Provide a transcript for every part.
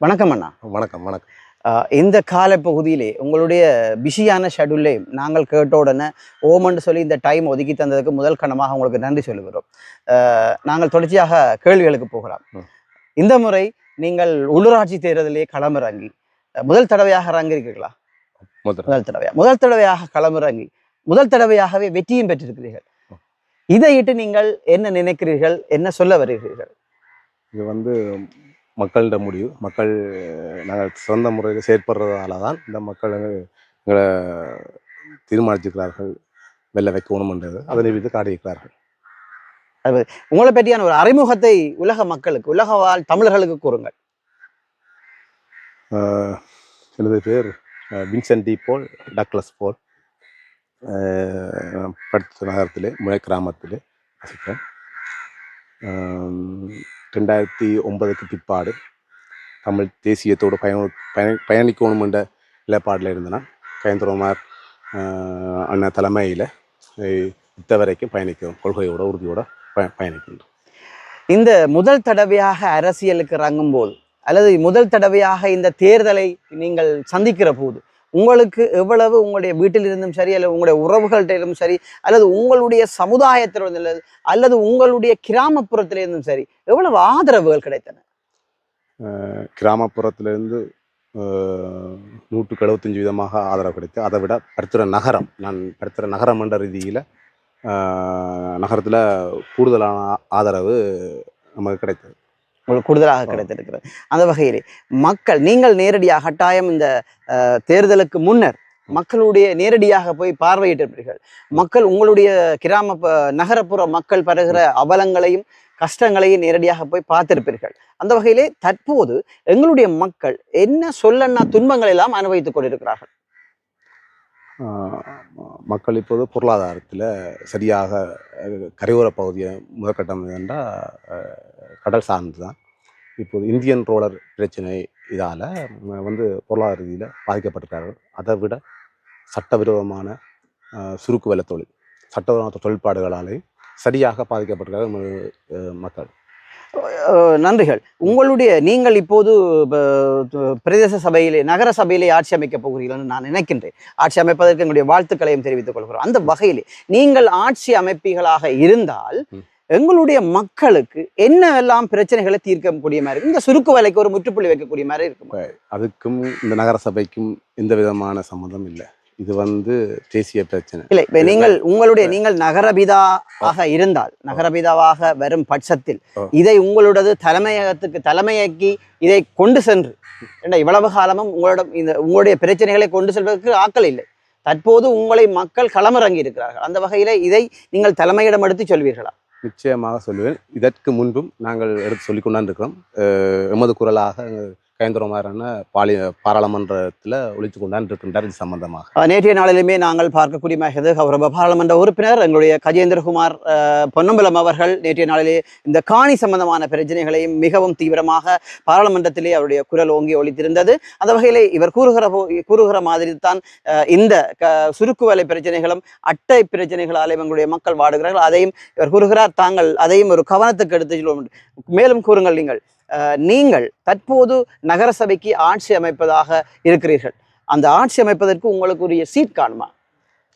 வணக்கம் அண்ணா. வணக்கம் வணக்கம். இந்த கால பகுதியிலே உங்களுடைய பிஸியான ஷெடியூல்லே நாங்கள் கேட்ட உடனே ஓமன்னு சொல்லி இந்த டைம் ஒதுக்கி தந்ததுக்கு முதல் கணமாக உங்களுக்கு நன்றி சொல்லுகிறோம். நாங்கள் தொடர்ச்சியாக கேள்விகளுக்கு போகலாம். ம். இந்த முறை நீங்கள் உள்ளூராட்சி தேர்தலிலே களமிறங்கி முதல் தடவையாக இறங்கியிருக்கீங்களா முதல் முதல் தடவையா? முதல் தடவையாக களமிறங்கி முதல் தடவையாகவே வெற்றியும் பெற்றிருக்கிறீர்கள். இதையிட்டு நீங்கள் என்ன நினைக்கிறீர்கள்? என்ன சொல்ல வருகிறீர்கள்? இது வந்து மக்களிட முடிவு. மக்கள் நாங்கள் சிறந்த முறையில் செயற்படுறதால தான் இந்த மக்கள் எங்களை தீர்மானிச்சிருக்கிறார்கள் வெள்ள வைக்கணும்ன்றது அதை நிரூபித்து காட்டியிருக்கிறார்கள். உங்களை பற்றியான ஒரு அறிமுகத்தை உலக மக்களுக்கு உலக வாழ் தமிழர்களுக்கு கூறுங்கள். எனது பேர் வின்சென்ட் டி போல் டக்ளஸ் போல் படித்த நகரத்திலே முளை கிராமத்திலே வசிக்கிறேன். ஆம், ரெண்டாயிரத்தி ஒன்பதுக்கு பிற்பாடு தமிழ் தேசியத்தோடு பயண பயணி பயணிக்கணும் என்ற நிலைப்பாடில் இருந்தேன் கயந்திரமார் அண்ணன் தலைமையில் இத்த வரைக்கும் பயணிக்கிறோம் கொள்கையோட உறுதியோட பய பயணிக்கின்றோம். இந்த முதல் தடவையாக அரசியலுக்கு இறங்கும்போது அல்லது முதல் தடவையாக இந்த தேர்தலை நீங்கள் சந்திக்கிற போது உங்களுக்கு எவ்வளவு உங்களுடைய வீட்டிலிருந்தும் சரி அல்லது உங்களுடைய உறவுகள்கிட்ட சரி அல்லது உங்களுடைய சமுதாயத்திலிருந்து அல்லது அல்லது உங்களுடைய கிராமப்புறத்திலிருந்தும் சரி எவ்வளவு ஆதரவுகள் கிடைத்தன? கிராமப்புறத்திலிருந்து நூற்றுக்கு எழுபத்தஞ்சு விதமாக ஆதரவு கிடைத்து அதை விட பருத்துற நகரம் நான் பருத்துற நகரம் என்ற ரீதியில் நகரத்தில் கூடுதலான ஆதரவு நமக்கு கிடைத்தது. உங்களுக்கு கூடுதலாக கிடைத்திருக்கிறது. அந்த வகையிலே மக்கள் நீங்கள் நேரடியாக கட்டாயம் இந்த தேர்தலுக்கு முன்னர் மக்களுடைய நேரடியாக போய் பார்வையிட்டிருப்பீர்கள். மக்கள் உங்களுடைய கிராம நகரப்புற மக்கள் பருகிற அவலங்களையும் கஷ்டங்களையும் நேரடியாக போய் பார்த்திருப்பீர்கள். அந்த வகையிலே தற்போது எங்களுடைய மக்கள் என்ன சொல்லன்னா துன்பங்கள் எல்லாம் அனுபவித்துக் கொண்டிருக்கிறார்கள்? மக்கள் இப்போது பொருளாதாரத்தில் சரியாக கரையோர பகுதியை முதற்கட்டம் என்றால் கடல் சார்ந்து தான் இப்போது இந்தியன் ரோலர் பிரச்சனை இதால் வந்து பொருளாதார ரீதியில் பாதிக்கப்பட்டிருக்கார்கள். அதை விட சட்டவிரோதமான சுருக்கு வேலை தொழில் சட்டவிரோத தொழிற்பாடுகளாலே சரியாக பாதிக்கப்பட்டிருக்கார்கள் மக்கள். நன்றிகள். உங்களுடைய நீங்கள் இப்போது பிரதேச சபையிலே நகர சபையிலே ஆட்சி அமைக்கப் போகிறீர்கள் நான் நினைக்கின்றேன். ஆட்சி அமைப்பதற்கு எங்களுடைய வாழ்த்துக்களையும் தெரிவித்துக் கொள்கிறோம். அந்த வகையிலே நீங்கள் ஆட்சி அமைப்பிகளாக இருந்தால். எங்களுடைய மக்களுக்கு என்னவெல்லாம் பிரச்சனைகளை தீர்க்கக்கூடிய மாதிரி இந்த சுருக்கு வேலைக்கு ஒரு முற்றுப்புள்ளி வைக்கக்கூடிய மாதிரி இருக்கும்? அதுக்கும் இந்த நகர சபைக்கும் எந்த விதமான சம்மந்தம் இல்லை. இது வந்து தேசிய பிரச்சனை. இல்லை இப்ப நீங்கள் உங்களுடைய நீங்கள் நகரபிதாவாக இருந்தால் நகரபிதாவாக வரும் பட்சத்தில். இதை உங்களோடது தலைமையகத்துக்கு தலைமையாக்கி இதை கொண்டு சென்று இவ்வளவு காலமும் உங்களிடம் இந்த உங்களுடைய பிரச்சனைகளை கொண்டு செல்வதற்கு ஆக்கள் இல்லை. தற்போது உங்களை மக்கள் களமிறங்கி இருக்கிறார்கள் அந்த வகையில இதை நீங்கள் தலைமையிடம் எடுத்து சொல்வீர்களா? நிச்சயமாக சொல்லுவேன். இதற்கு முன்பும் நாங்கள் எடுத்து சொல்லிக் கொண்டாண்டிருக்கிறோம் எமது குரலாக கயந்திரமாரான பாலி பாராளுமன்றத்தில் ஒழித்து கொண்டாண்டிருக்கின்றார் இது சம்பந்தமாக. நேற்றைய நாளிலுமே நாங்கள் பார்க்கக்கூடிய மகது கௌரவ பாராளுமன்ற உறுப்பினர். எங்களுடைய கஜேந்திரகுமார் பொன்னம்பலம் அவர்கள் நேற்றைய நாளிலே இந்த காணி சம்பந்தமான பிரச்சனைகளையும் மிகவும் தீவிரமாக பாராளுமன்றத்திலே அவருடைய குரல் ஓங்கி ஒழித்திருந்தது அந்த வகையிலே இவர் கூறுகிற போ கூறுகிற மாதிரி தான் இந்த க சுருக்கு பிரச்சனைகளும் அட்டை பிரச்சனைகளாலே எங்களுடைய மக்கள் வாடுகிறார்கள். அதையும் இவர் கூறுகிறார். தாங்கள் அதையும் ஒரு கவனத்துக்கு எடுத்து மேலும் கூறுங்கள் நீங்கள். நீங்கள் தற்போது நகரசபைக்கு ஆட்சி அமைப்பதாக இருக்கிறீர்கள். அந்த ஆட்சி அமைப்பதற்கு உங்களுக்கு உரிய சீட் காணுமா?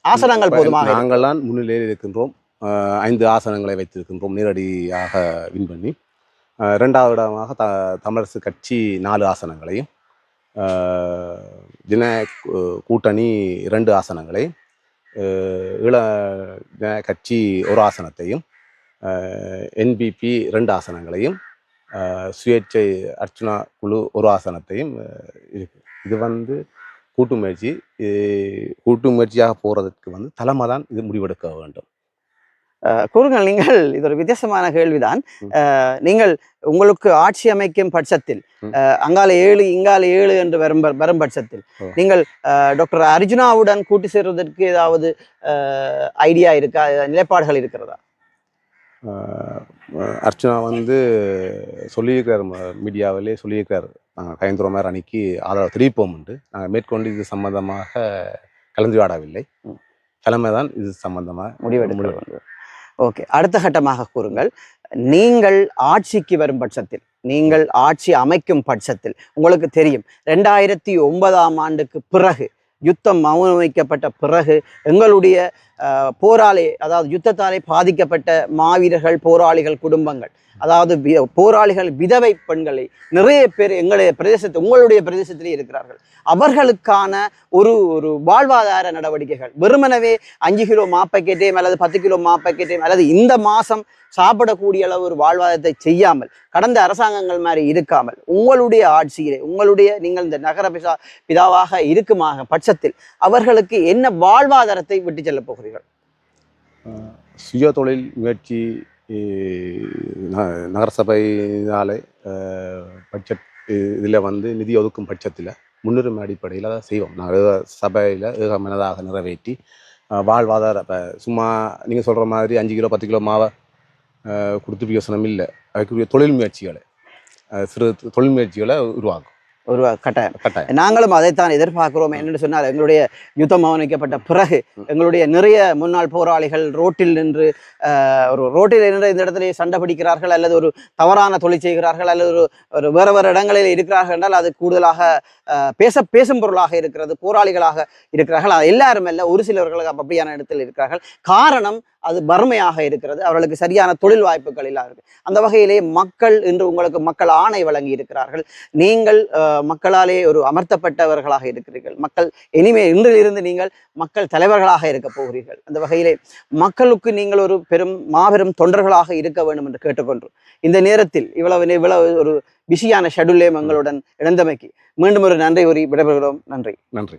ஆசனங்கள் போதுமாக இருக்கிறதா? நாங்கள்தான் முன்னிலையில் இருக்கின்றோம். ஐந்து ஆசனங்களை வைத்திருக்கின்றோம். நேரடியாக வின் பண்ணி. அஹ் இரண்டாவது இடமாக த தமிழரசு கட்சி நாலு ஆசனங்களையும் கூ- கூட்டணி இரண்டு ஆசனங்களையும் ஜனநாயக கட்சி ஒரு ஆசனத்தையும் என்பிபி ரெண்டு ஆசனங்களையும் சுயேட்சை அர்ச்சனா குழு ஒரு ஆசனத்தையும் இருக்கு. இது வந்து கூட்டு முயற்சி. கூட்டு முயற்சியாக போகிறதுக்கு வந்து தலைமை தான் இது முடிவெடுக்க வேண்டும். கூறுங்கள் நீங்கள். இது ஒரு வித்தியாசமான கேள்விதான். நீங்கள் உங்களுக்கு ஆட்சி அமைக்கும் பட்சத்தில் அங்கால ஏழு இங்கால ஏழு என்று வரும் வரும் பட்சத்தில். நீங்கள் டாக்டர் அர்ஜுனாவுடன் கூட்டு சேர்வதற்கு ஏதாவது ஐடியா இருக்கா? நிலைப்பாடுகள் இருக்கிறதா? அர்ச்சனா வந்து சொல்லியிருக்கிறார் மீடியாவிலே சொல்லியிருக்கிறார். நாங்கள் கயந்திரமார் அன்னைக்கு ஆதரவு தெரிவிப்போம்ண்டு நாங்கள் மேற்கொண்டு இது சம்பந்தமாக கலந்துரையாடவில்லை. தலைமை தான் இது சம்பந்தமாக முடிவெடுக்க முடிவு. ஓகே அடுத்த கட்டமாக கூறுங்கள். நீங்கள் ஆட்சிக்கு வரும் பட்சத்தில் நீங்கள் ஆட்சி அமைக்கும் பட்சத்தில் உங்களுக்கு தெரியும் ரெண்டாயிரத்தி ஒன்பதாம் ஆண்டுக்கு பிறகு யுத்தம் மௌனமைக்கப்பட்ட பிறகு எங்களுடைய போராளி அதாவது யுத்தத்தாலே பாதிக்கப்பட்ட மாவீரர்கள் போராளிகள் குடும்பங்கள். அதாவது போராளிகள் விதவை பெண்களை நிறைய பேர் எங்களுடைய பிரதேசத்து உங்களுடைய பிரதேசத்திலே இருக்கிறார்கள். அவர்களுக்கான ஒரு ஒரு வாழ்வாதார நடவடிக்கைகள். வெறுமனவே அஞ்சு கிலோ மாப்பக்கெட்டையும் அல்லது பத்து கிலோ மாப்பக்கெட்டையும் அல்லது இந்த மாசம் சாப்பிடக்கூடிய அளவு ஒரு வாழ்வாதாரத்தை செய்யாமல் கடந்த அரசாங்கங்கள் மாதிரி இருக்காமல் உங்களுடைய ஆட்சியிலே உங்களுடைய நீங்கள் இந்த நகர பிசா பிதாவாக இருக்குமாக பட்ச பட்சத்தில் அவர்களுக்கு என்ன வாழ்வாதாரத்தை விட்டு செல்ல போகிறீர்கள்? சுய தொழில் முயற்சி ந- நகரசபையினாலே பட்ஜெட் இதில் வந்து நிதி ஒதுக்கும் பட்சத்தில் முன்னுரிமை அடிப்படையில் அதை செய்வோம். நாங்கள் சபையில் ஏகமனதாக நிறைவேற்றி வாழ்வாதார இப்போ சும்மா நீங்கள் சொல்கிற மாதிரி அஞ்சு கிலோ பத்து கிலோ மாவை கொடுத்து யோசனம் இல்லை. அதுக்குரிய தொழில் முயற்சிகளை சிறு தொழில் முயற்சிகளை உருவாக்கும். ஒரு கட்டாயம். நாங்களும் அதைத்தான் எதிர்பார்க்கிறோம். என்னென்னு சொன்னால் எங்களுடைய யுத்தம் அவனிக்கப்பட்ட பிறகு எங்களுடைய நிறைய முன்னாள் போராளிகள் ரோட்டில் நின்று ஒரு ரோட்டில் நின்று இந்த இடத்துல சண்டை பிடிக்கிறார்கள் அல்லது ஒரு தவறான தொழில் செய்கிறார்கள் அல்லது ஒரு ஒரு வேறு வேறு இடங்களில் இருக்கிறார்கள் என்றால் அது கூடுதலாக பேச பேசும் பொருளாக இருக்கிறது போராளிகளாக இருக்கிறார்கள். அது எல்லாரும் அல்ல ஒரு சிலர்கள் அப்படியான இடத்தில் இருக்கிறார்கள். காரணம் அது வறுமையாக இருக்கிறது அவர்களுக்கு சரியான தொழில் வாய்ப்புகள் இல்லாத இருக்கு அந்த வகையிலே மக்கள் இன்று உங்களுக்கு மக்கள் ஆணை வழங்கி இருக்கிறார்கள். நீங்கள் மக்களாலே ஒரு அமர்த்தப்பட்டவர்களாக இருக்கிறீர்கள். மக்கள் இனிமே இன்றிலிருந்து நீங்கள் மக்கள் தலைவர்களாக இருக்க போகிறீர்கள். அந்த வகையிலே மக்களுக்கு நீங்கள் ஒரு பெரும் மாபெரும் தொண்டர்களாக இருக்க வேண்டும் என்று கேட்டுக்கொண்டு இந்த நேரத்தில் இவ்வளவு இவ்வளவு ஒரு பிஸியான ஷெடியூலே எங்களுடன் இழந்தமைக்கு மீண்டும் ஒரு நன்றி கூறி விடைபெறுகிறோம். நன்றி. நன்றி.